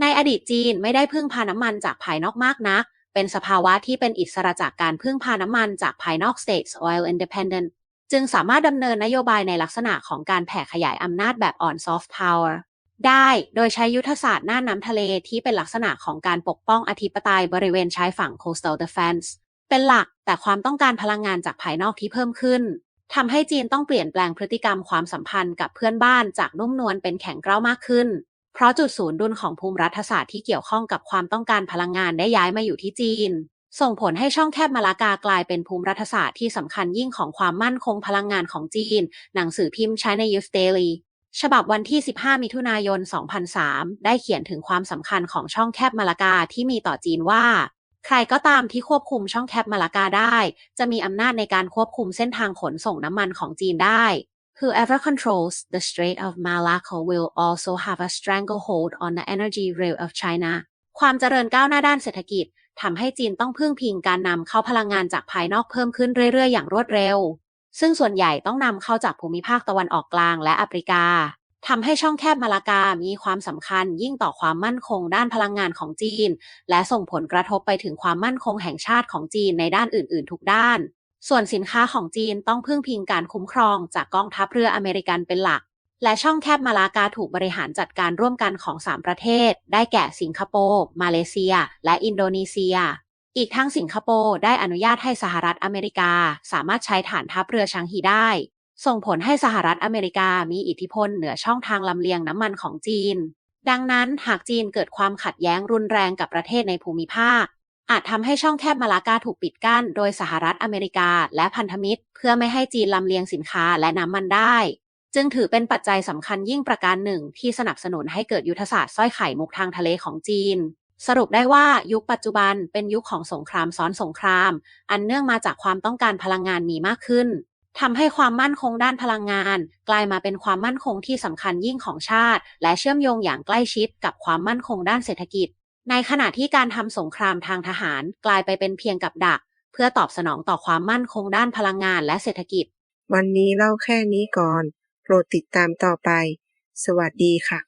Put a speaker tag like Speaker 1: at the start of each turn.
Speaker 1: ในอดีตจีนไม่ได้พึ่งพาน้ำมันจากภายนอกมากนัก เป็นสภาวะที่เป็นอิสระจากการพึ่งพาน้ำมันจากภายนอก states oil independent จึงสามารถดำเนินนโยบายในลักษณะของการแผ่ขยายอำนาจแบบ on soft power ได้โดยใช้ยุทธศาสตร์หน้าน้ำทะเลที่เป็นลักษณะของการปกป้องอธิปไตยบริเวณชายฝั่ง coastal defense เป็นหลักแต่ความต้องการพลังงานจากภายนอกที่เพิ่มขึ้นทำให้จีนต้องเปลี่ยนแปลงพฤติกรรมความสัมพันธ์กับเพื่อนบ้านจากนุ่มนวลเป็นแข็งเกร้ามากขึ้น เพราะจุดศูนย์ดุลของภูมิรัฐศาสตร์ที่เกี่ยวข้องกับความต้องการพลังงานได้ย้ายมาอยู่ที่จีน ส่งผลให้ช่องแคบมาลากากลายเป็นภูมิรัฐศาสตร์ที่สำคัญยิ่งของความมั่นคงพลังงานของจีน หนังสือพิมพ์ China Youth Daily ฉบับวันที่ 15 มิถุนายน 2003 ได้เขียนถึงความสำคัญของช่องแคบมาลากาที่มีต่อจีนว่า ใครก็ตามที่ควบคุมช่องแคบมาลากาได้ จะมีอำนาจในการควบคุมเส้นทางขนส่งน้ำมันของจีนได้ Whoever controls the Strait of Malacca will also have a stranglehold on the energy rail of China ความเจริญก้าวหน้าด้านเศรษฐกิจทำให้จีนต้องพึ่งพิงการนำเข้าพลังงานจากภายนอกเพิ่มขึ้นเรื่อย ๆ อย่างรวดเร็ว ซึ่งส่วนใหญ่ต้องนำเข้าจากภูมิภาคตะวันออกกลางและแอฟริกาทำให้ช่องแคบมาลากา มีความสำคัญยิ่งต่อความมั่นคงด้านพลังงานของจีน และส่งผลกระทบไปถึงความมั่นคงแห่งชาติของจีนในด้านอื่น ๆ ทุกด้าน ส่วนสินค้าของจีนต้องพึ่งพิงการคุ้มครองจากกองทัพเรืออเมริกันเป็นหลัก และช่องแคบมาลากาถูกบริหารจัดการร่วมกันของ 3 ประเทศ ได้แก่สิงคโปร์ มาเลเซีย และอินโดนีเซีย อีกทั้งสิงคโปร์ได้อนุญาตให้สหรัฐอเมริกา สามารถใช้ฐานทัพเรือชางฮีได้ ส่งผลให้สหรัฐอเมริกามีอิทธิพลเหนือช่องทางลำเลียงน้ำมันของจีนดังนั้นหากจีนเกิดความขัดแย้งรุนแรงกับประเทศในภูมิภาค อาจทำให้ช่องแคบมาลากาถูกปิดกั้น โดยสหรัฐอเมริกา และพันธมิตร เพื่อไม่ให้จีนลำเลียงสินค้าและน้ำมันได้ จึงถือเป็นปัจจัยสำคัญยิ่งประการหนึ่ง ที่สนับสนุนให้เกิดยุทธศาสตร์สร้อยไข่มุกทางทะเลของจีน สรุปได้ว่ายุคปัจจุบันเป็นยุคของสงครามซ้อนสงคราม อันเนื่องมาจากความต้องการพลังงานมีมากขึ้นทำให้ความมั่นคงด้านพลังงาน กลายมาเป็นความมั่นคงที่สำคัญยิ่งของชาติ และเชื่อมโยงอย่างใกล้ชิดกับความมั่นคงด้านเศรษฐกิจ ในขณะที่การทำสงครามทางทหารกลายไปเป็นเพียงกับดัก เพื่อตอบสนองต่อความมั่นคงด้านพลังงานและเศรษฐกิจ
Speaker 2: วันนี้เล่าแค่นี้ก่อน โปรดติดตามต่อไป สวัสดีค่ะ